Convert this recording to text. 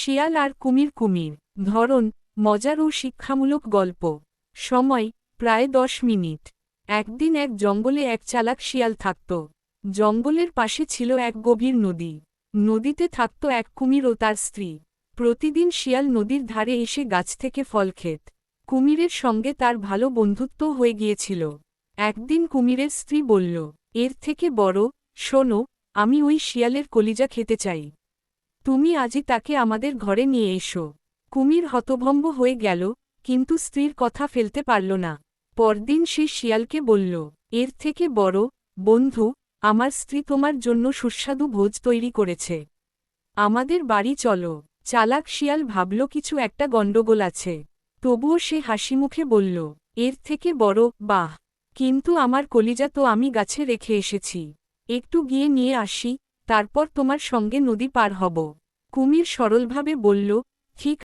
শিয়াল আর কুমির কুমির। ধরন, মজার ও শিক্ষামূলক গল্প। সময়, প্রায় দশ মিনিট। একদিন এক জঙ্গলে এক চালাক শিয়াল থাকত। জঙ্গলের পাশে ছিল এক গভীর নদী। নদীতে থাকত এক কুমির ও তার স্ত্রী। প্রতিদিন শিয়াল নদীর ধারে এসে গাছ থেকে ফল খেত। কুমিরের সঙ্গে তার ভালো বন্ধুত্ব হয়ে গিয়েছিল। একদিন কুমিরের স্ত্রী বলল, এর থেকে বড়, শোনো, আমি ওই শিয়ালের কলিজা খেতে চাই। তুমি আজই তাকে আমাদের ঘরে নিয়ে এসো। কুমির হতভম্ব হয়ে গেল, কিন্তু স্ত্রীর কথা ফেলতে পারল না। পরদিন সে শিয়ালকে বলল, এর থেকে বড়, বন্ধু, আমার স্ত্রী তোমার জন্য সুস্বাদু ভোজ তৈরি করেছে। আমাদের বাড়ি চলো। চালাক শিয়াল ভাবল, কিছু একটা গণ্ডগোল আছে। তবুও সে হাসিমুখে বলল, এর থেকে বড়, বাহ! কিন্তু আমার কলিজা তো আমি গাছে রেখে এসেছি। একটু গিয়ে নিয়ে আসি। তারপর তোমার সঙ্গে নদী পার হব। কুমির সরলভাবে বলল ঠিক